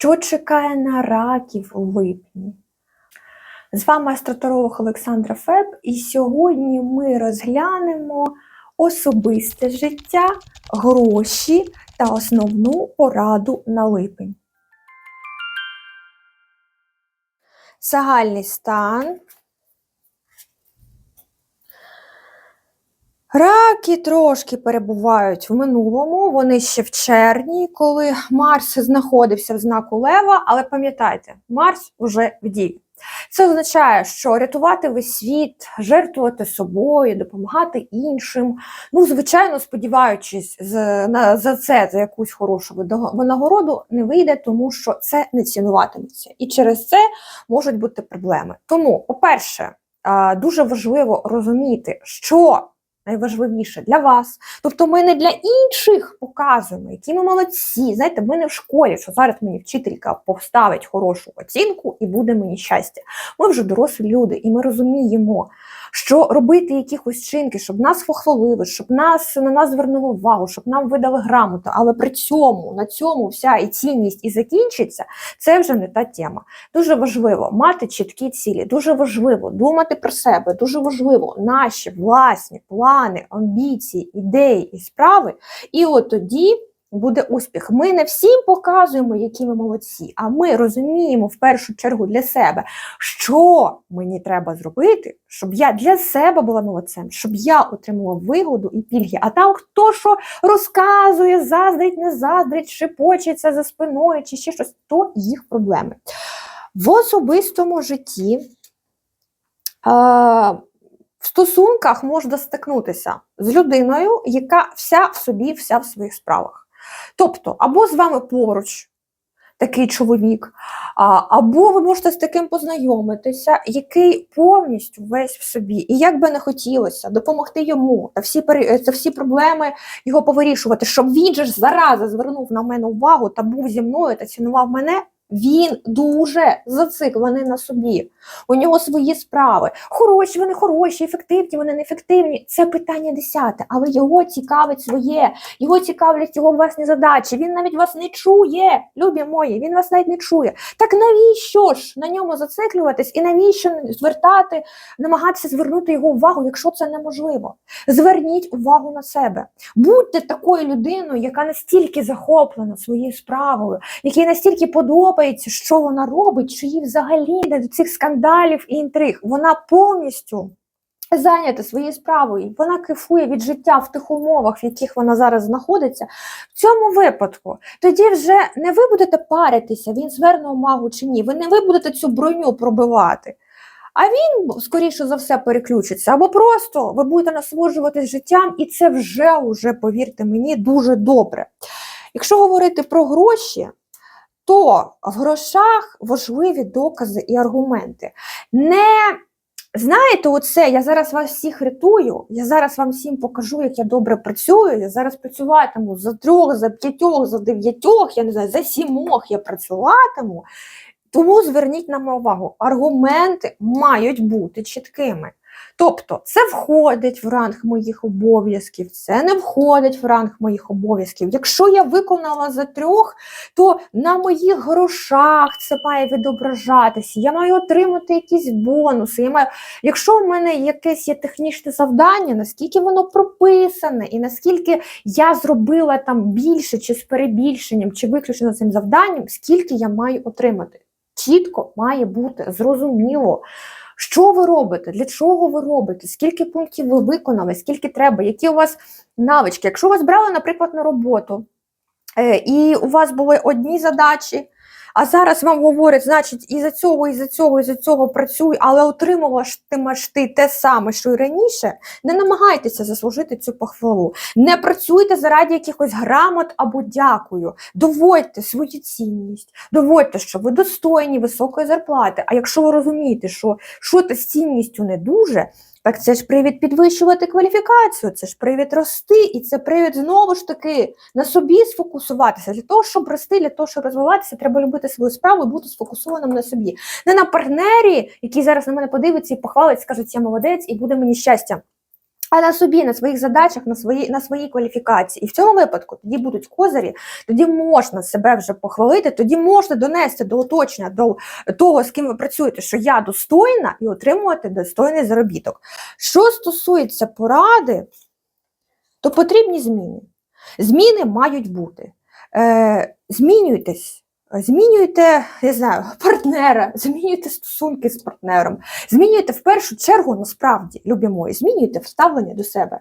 Що чекає на раків у липні? З вами астроторолог Олександра Феб, і сьогодні ми розглянемо особисте життя, гроші та основну пораду на липень. Загальний стан. Раки трошки перебувають в минулому, вони ще в червні, коли Марс знаходився в знаку Лева, але пам'ятайте, Марс уже в дії. Це означає, що рятувати весь світ, жертвувати собою, допомагати іншим. Ну, звичайно, сподіваючись на, за це, за якусь хорошу винагороду, не вийде, тому що це не цінуватиметься. І через це можуть бути проблеми. Тому, по-перше, дуже важливо розуміти, що найважливіше для вас. Тобто ми не для інших показуємо, які ми молодці. Знаєте, ми не в школі, що зараз мені вчителька поставить хорошу оцінку і буде мені щастя. Ми вже дорослі люди, і ми розуміємо, що робити якихось чинки, щоб нас похвалили, щоб нас на нас звернули увагу, щоб нам видали грамоту, але при цьому на цьому вся і цінність і закінчиться, це вже не та тема. Дуже важливо мати чіткі цілі, дуже важливо думати про себе, дуже важливо наші власні плани, амбіції, ідеї і справи. І от тоді буде успіх. Ми не всім показуємо, які ми молодці, а ми розуміємо в першу чергу для себе, що мені треба зробити, щоб я для себе була молодцем, щоб я отримала вигоду і пільги. А там хто що розказує, заздрить, не заздрить, шепочеться за спиною чи ще щось, то їх проблеми. В особистому житті. Е, в стосунках можна стикнутися з людиною, яка вся в собі, вся в своїх справах. Тобто, або з вами поруч такий чоловік, або ви можете з таким познайомитися, який повністю весь в собі, і як би не хотілося допомогти йому та всі пере- та всі проблеми його повирішувати, щоб він же ж зараза звернув на мене увагу та був зі мною та цінував мене. Він дуже зациклений на собі. У нього свої справи. Хороші, вони хороші, ефективні, вони неефективні. Це питання десяте, але його цікавить своє, його цікавлять його власні задачі. Він навіть вас не чує, любі мої, він вас навіть не чує. Так навіщо ж на ньому зациклюватись і навіщо звертати, намагатися звернути його увагу, якщо це неможливо? Зверніть увагу на себе. Будьте такою людиною, яка настільки захоплена своєю справою, якій настільки подобається, що вона робить, що їй взагалі не до цих скандалів і інтриг. Вона повністю зайнята своєю справою, вона кайфує від життя в тих умовах, в яких вона зараз знаходиться. В цьому випадку тоді вже не ви будете паритися, він зверне увагу чи ні. Ви не ви будете цю броню пробивати. А він, скоріше за все, переключиться. Або просто ви будете насолоджуватись життям, і це вже, уже, повірте мені, дуже добре. Якщо говорити про гроші, то в грошах важливі докази і аргументи. Не знаєте, оце я зараз вас всіх рятую, я зараз вам всім покажу, як я добре працюю. Я зараз працюватиму за трьох, за п'ятьох, за дев'ятьох, я не знаю, за сімох я працюватиму. Тому зверніть на увагу, аргументи мають бути чіткими. Тобто, це входить в ранг моїх обов'язків, це не входить в ранг моїх обов'язків. Якщо я виконала за трьох, то на моїх грошах це має відображатися. Я маю отримати якісь бонуси. Я маю... Якщо в мене якесь є технічне завдання, наскільки воно прописане, і наскільки я зробила там більше, чи з перебільшенням, чи виключено цим завданням, скільки я маю отримати. Чітко має бути зрозуміло. Що ви робите? Для чого ви робите? Скільки пунктів ви виконали, скільки треба, які у вас навички? Якщо вас брали, наприклад, на роботу, е, і у вас були одні задачі, а зараз вам говорять, значить, і за цього, і за цього, і за цього працюй, але отримуватимеш ти те саме, що й раніше, не намагайтеся заслужити цю похвалу. Не працюйте заради якихось грамот або дякую. Доводьте свою цінність, доводьте, що ви достойні високої зарплати. А якщо ви розумієте, що щось з цінністю не дуже, так це ж привід підвищувати кваліфікацію, це ж привід рости, і це привід знову ж таки на собі сфокусуватися. Для того, щоб рости, для того, щоб розвиватися, треба любити свою справу і бути сфокусованим на собі. Не на партнері, який зараз на мене подивиться і похвалить, скаже, я молодець, і буде мені щастя. А на собі, на своїх задачах, на своїй на своїй кваліфікації. І в цьому випадку тоді будуть козирі, тоді можна себе вже похвалити, тоді можна донести до оточення, до того, з ким ви працюєте, що я достойна, і отримувати достойний заробіток. Що стосується поради, то потрібні зміни. Зміни мають бути. Е, змінюйтесь. Змінюйте, я знаю, партнера, змінюйте стосунки з партнером, змінюйте в першу чергу, насправді, любі мої, змінюйте вставлення до себе.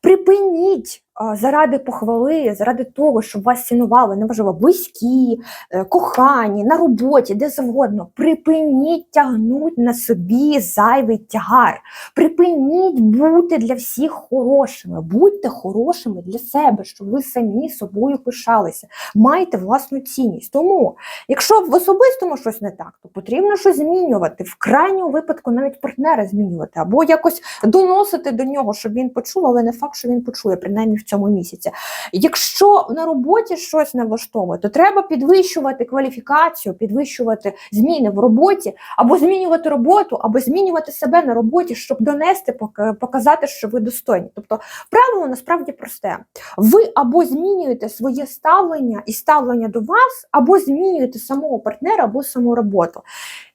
Припиніть заради похвали, заради того, щоб вас цінували, неважливо, близькі, е, кохані, на роботі, де завгодно. Припиніть тягнути на собі зайвий тягар. Припиніть бути для всіх хорошими. Будьте хорошими для себе, щоб ви самі собою пишалися. Майте власну цінність. Тому, якщо в особистому щось не так, то потрібно щось змінювати. В крайньому випадку навіть партнера змінювати, або якось доносити до нього, щоб він почув, але не факт, що він почує, принаймні в цьому місяці. Якщо на роботі щось не влаштовує, то треба підвищувати кваліфікацію, підвищувати зміни в роботі, або змінювати роботу, або змінювати себе на роботі, щоб донести, показати, що ви достойні. Тобто правило насправді просте. Ви або змінюєте своє ставлення і ставлення до вас, або змінюєте самого партнера, або саму роботу.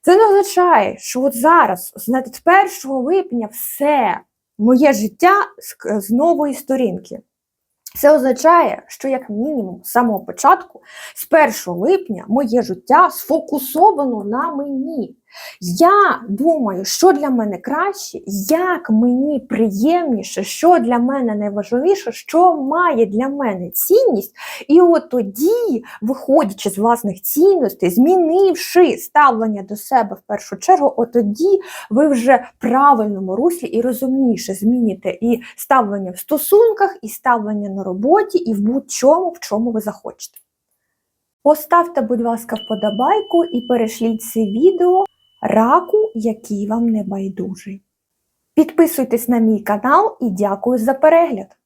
Це не означає, що от зараз, знаєте, з 1 липня все моє життя з, нової сторінки. Це означає, що як мінімум з самого початку, з 1 липня, моє життя сфокусовано на мені. Я думаю, що для мене краще, як мені приємніше, що для мене найважливіше, що має для мене цінність. І от тоді, виходячи з власних цінностей, змінивши ставлення до себе в першу чергу, от тоді ви вже в правильному руслі і розумніше зміните і ставлення в стосунках, і ставлення на роботі, і в будь-чому, в чому ви захочете. Поставте, будь ласка, вподобайку і перешліть це відео раку, який вам не байдужий. Підписуйтесь на мій канал і дякую за перегляд!